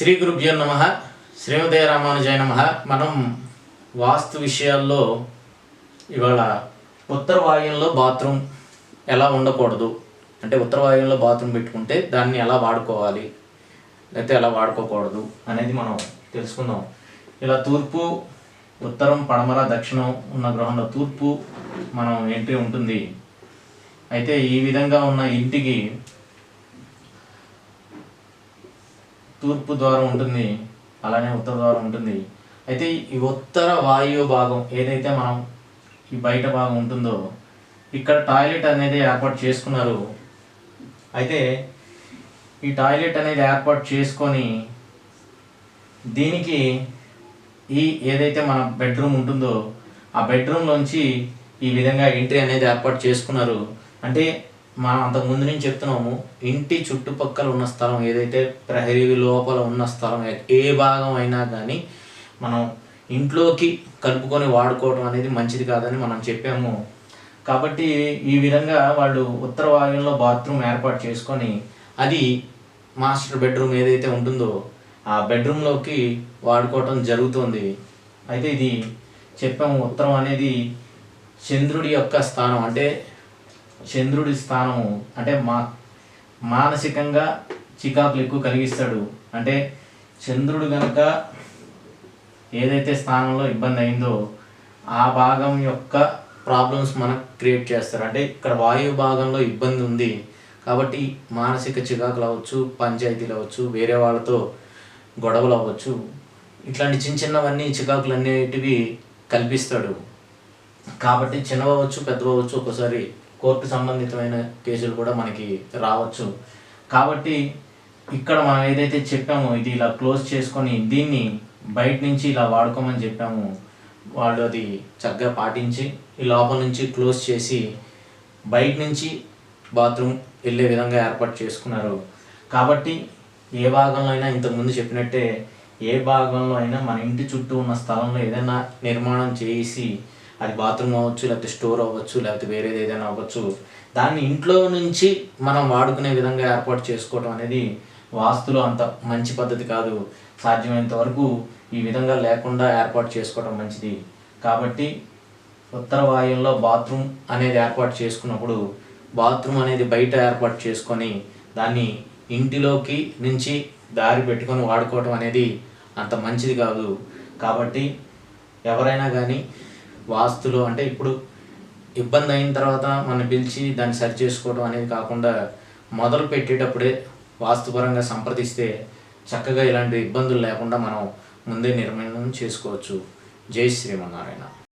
శ్రీ గురుభ్యో నమ శ్రీమదయ రామానుజాయ నమ. మనం వాస్తు విషయాల్లో ఇవాళ ఉత్తర వాయువులో బాత్రూమ్ ఎలా ఉండకూడదు అంటే ఉత్తర వాయుంలో బాత్రూమ్ పెట్టుకుంటే దాన్ని ఎలా వాడుకోవాలి లేకపోతే ఎలా వాడుకోకూడదు అనేది మనం తెలుసుకుందాం. ఇలా తూర్పు ఉత్తరం పడమర దక్షిణం ఉన్న గృహంలో తూర్పు మనం ఎంట్రీ ఉంటుంది. అయితే ఈ విధంగా ఉన్న ఇంటికి తూర్పు ద్వారం ఉంటుంది అలానే ఉత్తర ద్వారం ఉంటుంది. అయితే ఈ ఉత్తర వాయువు భాగం ఏదైతే మనం ఈ బయట భాగం ఉంటుందో ఇక్కడ టాయిలెట్ అనేది ఏర్పాటు చేసుకున్నారు. అయితే ఈ టాయిలెట్ అనేది ఏర్పాటు చేసుకొని దీనికి ఈ ఏదైతే మన బెడ్రూమ్ ఉంటుందో ఆ బెడ్రూమ్లోంచి ఈ విధంగా ఎంట్రీ అనేది ఏర్పాటు చేసుకున్నారు. అంటే మనం అంతకు ముందు నుంచి చెప్తున్నాము ఇంటి చుట్టుపక్కల ఉన్న స్థలం ఏదైతే ప్రహరీ లోపల ఉన్న స్థలం ఏ- ఏ భాగం అయినా కానీ మనం ఇంట్లోకి కలుపుకొని వాడుకోవడం అనేది మంచిది కాదని మనం చెప్పాము. కాబట్టి ఈ విధంగా వాళ్ళు ఉత్తర వాయువులో బాత్రూమ్ ఏర్పాటు చేసుకొని అది మాస్టర్ బెడ్రూమ్ ఏదైతే ఉంటుందో ఆ బెడ్రూమ్లోకి వాడుకోవటం జరుగుతుంది. అయితే ఇది చెప్పాము ఉత్తరం అనేది చంద్రుడి యొక్క స్థానం. అంటే చంద్రుడి స్థానము అంటే మా మానసికంగా చికాకులు ఎక్కువ కలిగిస్తాడు. అంటే చంద్రుడు కనుక ఏదైతే స్థానంలో ఇబ్బంది అయిందో ఆ భాగం యొక్క ప్రాబ్లమ్స్ మనకు క్రియేట్ చేస్తారు. అంటే ఇక్కడ వాయువు భాగంలో ఇబ్బంది ఉంది కాబట్టి మానసిక చికాకులు అవ్వచ్చు పంచాయతీలు అవ్వచ్చు వేరే వాళ్ళతో గొడవలు అవ్వచ్చు. ఇట్లాంటి చిన్న చిన్నవన్నీ చికాకులు అనేటివి కల్పిస్తాడు. కాబట్టి చిన్నవచ్చు పెద్దవచ్చు ఒక్కోసారి కోర్టు సంబంధితమైన కేసులు కూడా మనకి రావచ్చు. కాబట్టి ఇక్కడ మనం ఏదైతే చెప్పామో ఇది ఇలా క్లోజ్ చేసుకొని దీన్ని బయట నుంచి ఇలా వాడుకోమని చెప్పాము వాళ్ళు అది చక్కగా పాటించి ఈ లోపల నుంచి క్లోజ్ చేసి బయట నుంచి బాత్రూమ్ వెళ్ళే విధంగా ఏర్పాటు చేసుకున్నారు. కాబట్టి ఏ భాగంలో అయినా ఇంతకుముందు చెప్పినట్టే ఏ భాగంలో అయినా మన ఇంటి చుట్టూ ఉన్న స్థలంలో ఏదైనా నిర్మాణం చేసి అది బాత్రూమ్ అవ్వచ్చు లేకపోతే స్టోర్ అవ్వచ్చు లేకపోతే వేరేది ఏదైనా అవ్వచ్చు. దాన్ని ఇంట్లో నుంచి మనం వాడుకునే విధంగా ఏర్పాటు చేసుకోవడం అనేది వాస్తులో అంత మంచి పద్ధతి కాదు. సాధ్యమైనంత వరకు ఈ విధంగా లేకుండా ఏర్పాటు చేసుకోవడం మంచిది. కాబట్టి ఉత్తర వాయువులో బాత్రూమ్ అనేది ఏర్పాటు చేసుకున్నప్పుడు బాత్రూమ్ అనేది బయట ఏర్పాటు చేసుకొని దాన్ని ఇంటిలోకి నుంచి దారి పెట్టుకొని వాడుకోవడం అనేది అంత మంచిది కాదు. కాబట్టి ఎవరైనా కానీ వాస్తులు అంటే ఇప్పుడు ఇబ్బంది అయిన తర్వాత మనం పిలిచి దాన్ని సరి చేసుకోవడం అనేది కాకుండా మొదలు పెట్టేటప్పుడే వాస్తుపరంగా సంప్రదిస్తే చక్కగా ఇలాంటి ఇబ్బందులు లేకుండా మనం ముందే నిర్మాణం చేసుకోవచ్చు. జై శ్రీమన్నారాయణ.